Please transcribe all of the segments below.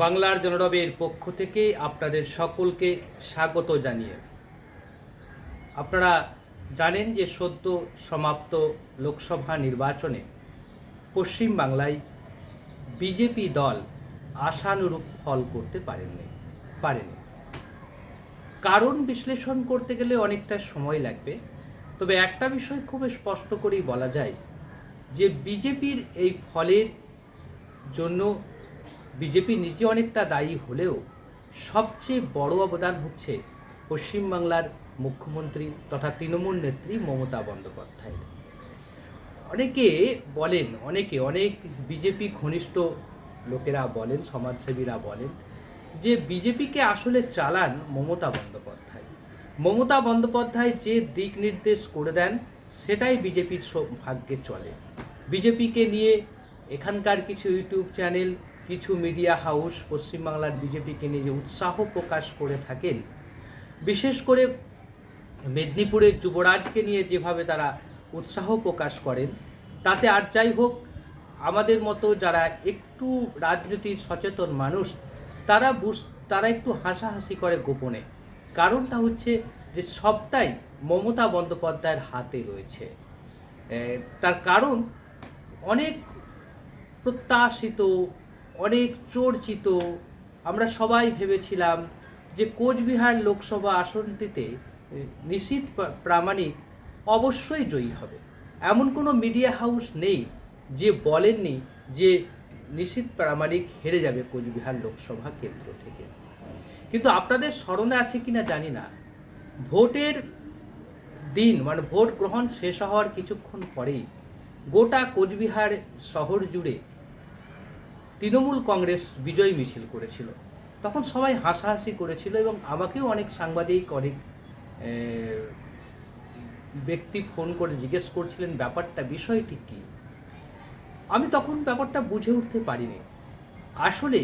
বাংলার জনরবের পক্ষ থেকে আপনাদের সকলকে স্বাগত জানিয়ে। আপনারা জানেন যে সদ্য সমাপ্ত লোকসভা নির্বাচনে পশ্চিম বাংলায় বিজেপি দল আশানুরূপ ফল করতে পারেননি, পারেনি। কারণ বিশ্লেষণ করতে গেলে অনেকটা সময় লাগবে। তবে একটা বিষয় খুব স্পষ্ট করেই বলা যায় যে বিজেপির এই ফলের জন্য বিজেপি নিজে অনেকটা দায়ী হলেও সবচেয়ে বড় অবদান হচ্ছে পশ্চিমবাংলার মুখ্যমন্ত্রী তথা তৃণমূল নেত্রী মমতা বন্দ্যোপাধ্যায়ের। অনেকে বলেন, অনেকে, অনেক বিজেপি ঘনিষ্ঠ লোকেরা বলেন, সমাজসেবীরা বলেন যে বিজেপিকে আসলে চালান মমতা বন্দ্যোপাধ্যায়। মমতা বন্দ্যোপাধ্যায় যে দিক নির্দেশ করে দেন, সেটাই বিজেপির ভাগ্যে চলে। বিজেপিকে নিয়ে এখানকার কিছু ইউটিউব চ্যানেল কিছু মিডিয়া হাউস পশ্চিমবাংলার বিজেপিকে নিয়ে যে উৎসাহ প্রকাশ করে থাকেন, বিশেষ করে মেদিনীপুরের যুবরাজকে নিয়ে যেভাবে তারা উৎসাহ প্রকাশ করেন, তাতে আর যাই হোক, আমাদের মতো যারা একটু রাজনীতির সচেতন মানুষ, তারা বুঝ, তারা একটু হাসাহাসি করে গোপনে। কারণটা হচ্ছে যে সবটাই মমতা বন্দ্যোপাধ্যায়ের হাতে রয়েছে। তার কারণ অনেক প্রত্যাশিত অনেক চর্চিত। আমরা সবাই ভেবেছিলাম যে কোচবিহার লোকসভা আসনটিতে প্রা- প্রামাণিক অবশ্যই জয়ী হবে। এমন কোনো মিডিয়া হাউস নেই যে বলেননি যে নিশীথ প্রামাণিক হেরে যাবে কোচবিহার লোকসভা কেন্দ্র থেকে। কিন্তু আপনাদের স্মরণে আছে কি না জানি না। ভোটের দিন মানে ভোট গ্রহণ শেষ হওয়ার কিছুক্ষণ পরেই গোটা কোচবিহার শহর জুড়ে তৃণমূল কংগ্রেস বিজয় মিছিল করেছিল। তখন সবাই হাসাহাসি করেছিল এবং আমাকেও অনেক সাংবাদিক, অনেক ব্যক্তি ফোন করে জিজ্ঞেস করছিলেন, ব্যাপারটা, বিষয়টি কী? আমি তখন ব্যাপারটা বুঝে উঠতে পারিনি। আসলে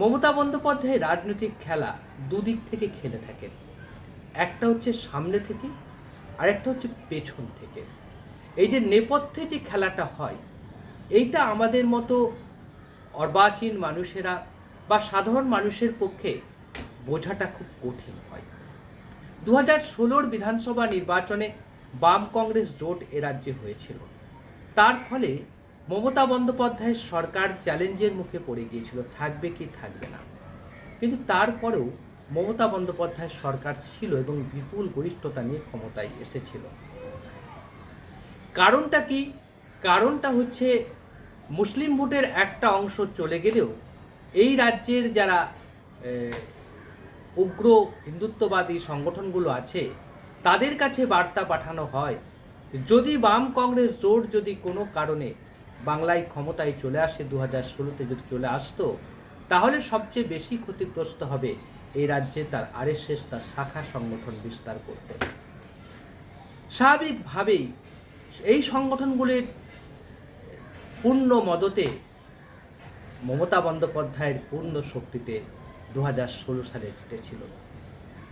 মমতা বন্দ্যোপাধ্যায় রাজনৈতিক খেলা দুদিক থেকে খেলে থাকেন একটা হচ্ছে সামনে থেকে আর একটা হচ্ছে পেছন থেকে। এই যে নেপথ্যে যে খেলাটা হয়, এইটা আমাদের মতো অর্বাচীন মানুষেরা বা সাধারণ মানুষের পক্ষে বোঝাটা খুব কঠিন হয়। দু হাজার ষোলোর বিধানসভা নির্বাচনে বাম কংগ্রেস জোট এ রাজ্যে হয়েছিল। তার ফলে মমতা বন্দ্যোপাধ্যায়ের সরকার চ্যালেঞ্জের মুখে পড়ে গিয়েছিল, থাকবে কি থাকবে না। কিন্তু তারপরেও মমতা বন্দ্যোপাধ্যায়ের সরকার ছিল এবং বিপুল গরিষ্ঠতা নিয়ে ক্ষমতায় এসেছিল। কারণটা কি? কারণটা হচ্ছে মুসলিম ভোটের একটা অংশ চলে গেলেও এই রাজ্যের যারা উগ্র হিন্দুত্ববাদী সংগঠনগুলো আছে, তাদের কাছে বার্তা পাঠানো হয়, যদি বাম কংগ্রেস জোট যদি কোনো কারণে বাংলায় ক্ষমতায় চলে আসে দু হাজার ষোলোতে যদি চলে আসতো, তাহলে সবচেয়ে বেশি ক্ষতিগ্রস্ত হবে এই রাজ্যে তার আরএসএস, তার শাখা সংগঠন বিস্তার করতে। স্বাভাবিকভাবেই এই সংগঠনগুলির পূর্ণ মদতে মমতা বন্দ্যোপাধ্যায়ের পূর্ণ শক্তিতে দু হাজার ষোলো সালে জিতেছিল।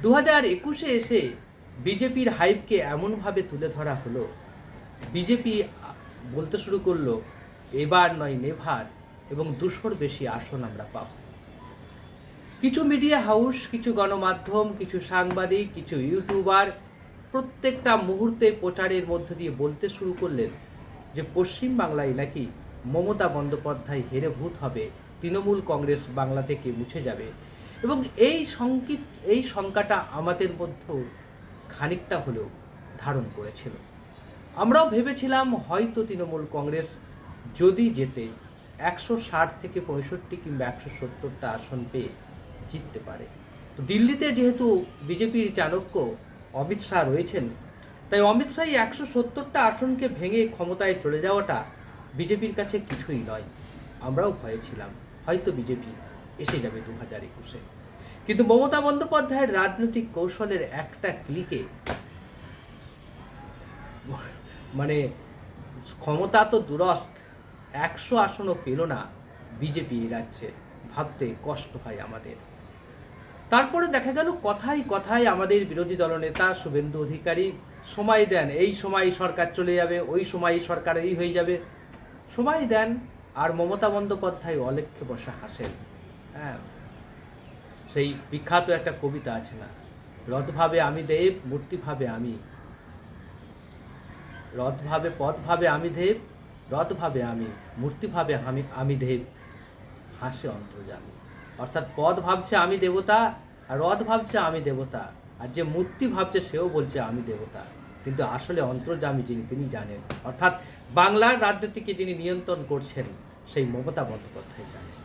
দু হাজার একুশে এসে বিজেপির হাইপকে এমনভাবে তুলে ধরা হলো, বিজেপি বলতে শুরু করল, এবার নয় নেভার এবং দুশোর বেশি আসন আমরা পাব। কিছু মিডিয়া হাউস, কিছু গণমাধ্যম, কিছু সাংবাদিক, কিছু ইউটিউবার প্রত্যেকটা মুহূর্তে প্রচারের মধ্য দিয়ে বলতে শুরু করলেন যে পশ্চিম বাংলায় নাকি মমতা বন্দ্যোপাধ্যায় হেরে ভূত হবে, তৃণমূল কংগ্রেস বাংলা থেকে মুছে যাবে। এবং এই সংকিত, এই শঙ্কাটা আমাদের মধ্যেও খানিকটা হলেও ধারণ করেছিল। আমরাও ভেবেছিলাম হয়তো তৃণমূল কংগ্রেস যদি যেতে একশো ষাট থেকে পঁয়ষট্টি কিংবা একশো সত্তরটা আসন পেয়ে জিততে পারে। তো দিল্লিতে যেহেতু বিজেপির চাণক্য অমিত শাহ রয়েছেন তাই অমিত শাহী একশো সত্তরটা আসনকে ভেঙে ক্ষমতায় চলে যাওয়াটা বিজেপির কাছে কিছুই নয়। আমরাও ভয়ে ছিলাম। হয়তো বিজেপি এসে যাবে দু হাজার একুশে। কিন্তু মমতা বন্দ্যোপাধ্যায়ের রাজনৈতিক কৌশলের একটা ক্লিকে মানে ক্ষমতা তো দুরস্ত, একশো আসনও পেল না বিজেপি এই রাজ্যে। ভাবতে কষ্ট হয় আমাদের। তারপরে দেখা গেল কথায় কথায় আমাদের বিরোধী দলনেতা শুভেন্দু অধিকারী সময় দেন, এই সময় সরকার চলে যাবে, ওই সময় সরকার এই হয়ে যাবে। সময় দেন, আর মমতা বন্দ্যোপাধ্যায় অলেখ্যে বসে হাসেন। হ্যাঁ সেই বিখ্যাত একটা কবিতা আছে না, রথভাবে আমি দেব, মূর্তিভাবে আমি। রথভাবে, পথভাবে আমি দেব, রথভাবে আমি, মূর্তিভাবে আমি আমি দেব। হাসে অন্তর্জামী অর্থাৎ পদ ভাবছে আমি দেবতা, আর রথ ভাবছে আমি দেবতা, আর যে মূর্তি ভাবছে সেও বলছে আমি দেবতা। কিন্তু আসলে অন্তর্জামী যিনি, তিনি জানেন। অর্থাৎ বাংলার রাজনীতিকে যিনি নিয়ন্ত্রণ করছেন, সেই মমতা বন্দ্যোপাধ্যায় জানেন।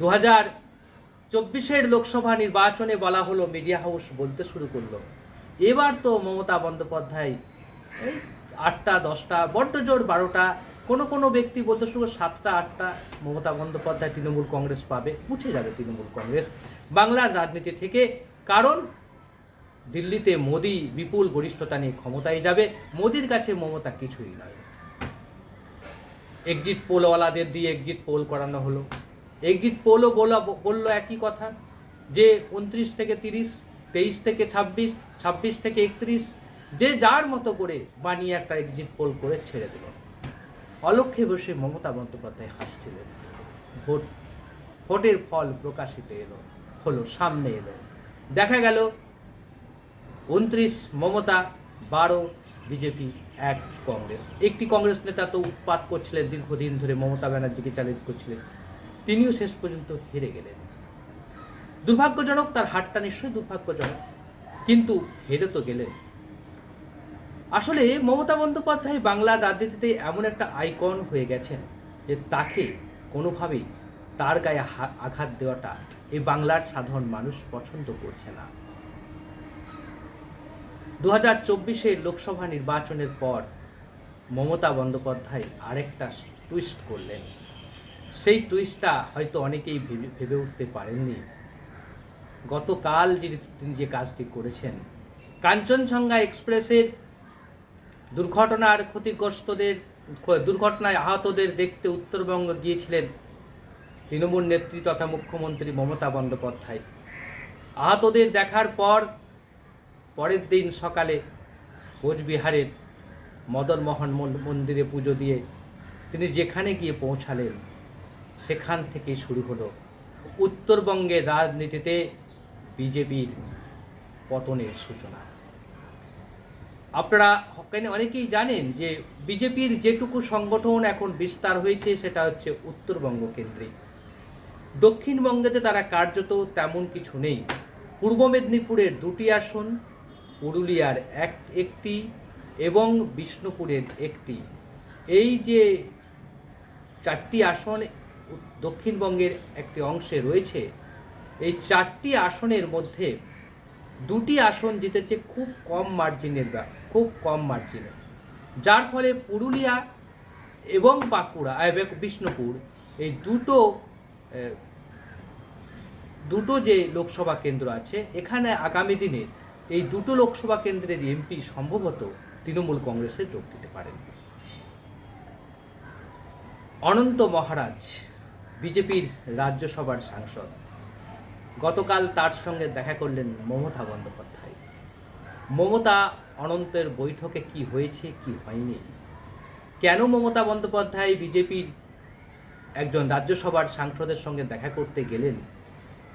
দু হাজার চব্বিশের লোকসভা নির্বাচনে বলা হলো মিডিয়া হাউস বলতে শুরু করল। এবার তো মমতা বন্দ্যোপাধ্যায় এই আটটা, দশটা, বড্ড জোর বারোটা, কোনো কোনো ব্যক্তি বলতে শুরু সাতটা, আটটা মমতা বন্দ্যোপাধ্যায় তৃণমূল কংগ্রেস পাবে মুছে যাবে তৃণমূল কংগ্রেস বাংলার রাজনীতি থেকে। কারণ দিল্লিতে মোদি বিপুল গরিষ্ঠতা নিয়ে ক্ষমতায় যাবে, মোদির কাছে মমতা কিছুই নয়। এক্সিট পোলওয়ালাদের দিয়ে এক্সিট পোল করানো হলো। এক্সিট পোলও বলা বলল একই কথা, যে উনত্রিশ থেকে তিরিশ, তেইশ থেকে ছাব্বিশ ছাব্বিশ থেকে একত্রিশ, যে যার মতো করে বানিয়ে একটা এক্সিট পোল করে ছেড়ে দিল। অলক্ষে বসে মমতা বন্দ্যোপাধ্যায় হাসছিলেন। ভোট, ভোটের ফল প্রকাশিত এলো, হলো সামনে এলো। দেখা গেল উনত্রিশ, মমতা, বারো, বিজেপি, এক কংগ্রেস। একটি কংগ্রেস নেতা তো উৎপাত করছিলেন, দীর্ঘদিন ধরে মমতা ব্যানার্জিকে চ্যালেঞ্জ করছিলেন। তিনিও শেষ পর্যন্ত হেরে গেলেন। দুর্ভাগ্যজনক, তার হারটা নিশ্চয়ই দুর্ভাগ্যজনক, কিন্তু হেরে তো গেলেন। আসলে মমতা বন্দ্যোপাধ্যায় বাংলা রাজনীতিতে এমন একটা আইকন হয়ে গেছেন যে তাকে কোনোভাবেই তার গায়ে আঘাত দেওয়াটা এই বাংলার সাধারণ মানুষ পছন্দ করছে না। দু হাজার চব্বিশের লোকসভা নির্বাচনের পর মমতা বন্দ্যোপাধ্যায় আরেকটা টুইস্ট করলেন। সেই টুইস্টটা হয়তো অনেকেই ভেবে ভেবে উঠতে পারেননি। গতকাল যিনি, তিনি যে কাজটি করেছেন, কাঞ্চনজঙ্ঘা এক্সপ্রেসের দুর্ঘটনার ক্ষতিগ্রস্তদের, দুর্ঘটনায় আহতদের দেখতে উত্তরবঙ্গ গিয়েছিলেন তৃণমূল নেত্রী তথা মুখ্যমন্ত্রী মমতা বন্দ্যোপাধ্যায়। আহতদের দেখার পর পরের দিন সকালে কোচবিহারের মদনমোহন মন- মন্দিরে পুজো দিয়ে তিনি যেখানে গিয়ে পৌঁছালেন, সেখান থেকে শুরু হলো উত্তরবঙ্গের রাজনীতিতে বিজেপির পতনের সূচনা। আপনারা অনেকেই জানেন যে বিজেপির যেটুকু সংগঠন এখন বিস্তার হয়েছে, সেটা হচ্ছে উত্তরবঙ্গ কেন্দ্রিক। দক্ষিণবঙ্গেতে তারা কার্যত তেমন কিছু নেই। পূর্ব মেদিনীপুরের দুটি আসন পুরুলিয়ার এক, একটি এবং বিষ্ণুপুরের একটি। এই যে চারটি আসন দক্ষিণবঙ্গের একটি অংশে রয়েছে, এই চারটি আসনের মধ্যে দুটি আসন জিতেছে খুব কম মার্জিনের খুব কম মার্জিনে যার ফলে পুরুলিয়া এবং বাঁকুড়া বিষ্ণুপুর এই দুটো দুটো যে লোকসভা কেন্দ্র আছে, এখানে আগামী দিনে এই দুটো লোকসভা কেন্দ্রের এমপি সম্ভবত তৃণমূল কংগ্রেসে যোগ দিতে পারেন। অনন্ত মহারাজ, বিজেপির রাজ্যসভার সাংসদ, গতকাল তার সঙ্গে দেখা করলেন মমতা বন্দ্যোপাধ্যায়। মমতা অনন্তের বৈঠকে কি হয়েছে, কি হয়নি? কেন মমতা বন্দ্যোপাধ্যায় বিজেপির একজন রাজ্যসভার সাংসদের সঙ্গে দেখা করতে গেলেন?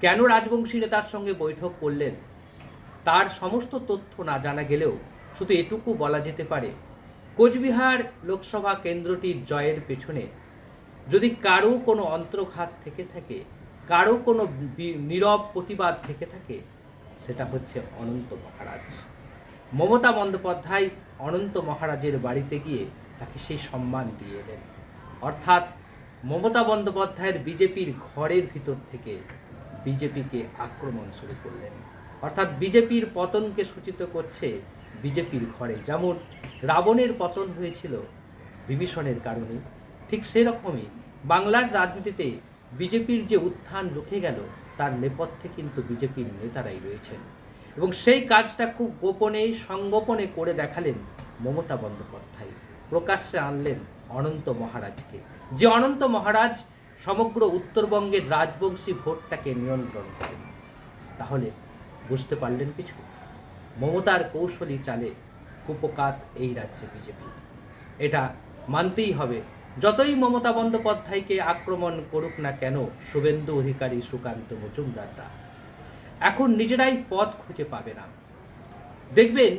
কেন রাজবংশী নেতার সঙ্গে বৈঠক করলেন? তার সমস্ত তথ্য না জানা গেলেও শুধু এটুকু বলা যেতে পারে, কোচবিহার লোকসভা কেন্দ্রটির জয়ের পেছনে যদি কারও কোনো অন্তর্ঘাত থেকে থাকে কারও কোনো নীরব প্রতিবাদ থেকে থাকে, সেটা হচ্ছে অনন্ত মহারাজ। মমতা বন্দ্যোপাধ্যায় অনন্ত মহারাজের বাড়িতে গিয়ে তাকে সেই সম্মান দিয়ে এলেন অর্থাৎ মমতা বন্দ্যোপাধ্যায়ের বিজেপির ঘরের ভিতর থেকে বিজেপিকে আক্রমণ শুরু করলেন। অর্থাৎ বিজেপির পতনকে সূচিত করছে বিজেপির ঘরে। যেমন রাবণের পতন হয়েছিল বিভীষণের কারণে, ঠিক সেরকমই বাংলার রাজনীতিতে বিজেপির যে উত্থান রুখে গেল, তার নেপথ্যে কিন্তু বিজেপির নেতারাই রয়েছেন। এবং সেই কাজটা খুব গোপনে, সংগোপনে করে দেখালেন মমতা বন্দ্যোপাধ্যায়। প্রকাশ্যে আনলেন অনন্ত মহারাজকে। যে অনন্ত মহারাজ সমগ্র উত্তরবঙ্গের রাজবংশী ভোটটাকে নিয়ন্ত্রণ করেন, তাহলে বুঝতে পারলেন কিছু? মমতার কৌশলী চালে কুপকাত এই রাজ্যে বিজেপি। এটা মানতেই হবে। যতই মমতা বন্দ্যোপাধ্যায়কে আক্রমণ করুক না কেন, শুভেন্দু অধিকারী সুকান্ত মজুমদাররা এখন নিজেরাই পথ খুঁজে পাবে না। দেখবেন,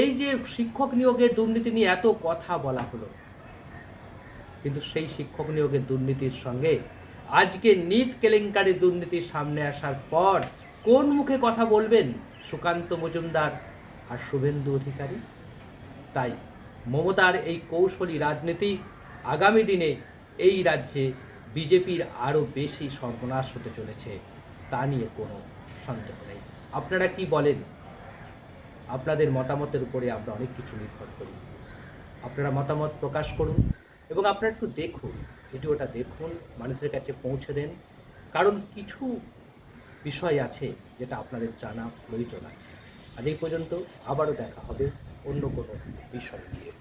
এই যে শিক্ষক নিয়োগের দুর্নীতি নিয়ে এত কথা বলা হলো, কিন্তু সেই শিক্ষক নিয়োগের দুর্নীতির সঙ্গে আজকে নিট কেলেঙ্কারি দুর্নীতি সামনে আসার পর কোন মুখে কথা বলবেন? সুকান্ত মজুমদার আর শুভেন্দু অধিকারী। তাই মমতার এই কৌশলী রাজনীতি আগামী দিনে এই রাজ্যে বিজেপির আরও বেশি সর্বনাশ হতে চলেছে, তা নিয়ে কোনো সন্দেহ নেই। আপনারা কি বলেন? আপনাদের মতামতের উপরে আমরা অনেক কিছু নির্ভর করি। আপনারা মতামত প্রকাশ করুন এবং আপনারা একটু দেখুন, ভিডিওটা দেখুন, মানুষের কাছে পৌঁছে দেন। কারণ কিছু বিষয় আছে যেটা আপনাদের জানা প্রয়োজন আছে। আজ এই পর্যন্ত আবারও দেখা হবে অন্য কোনো বিষয় নিয়ে।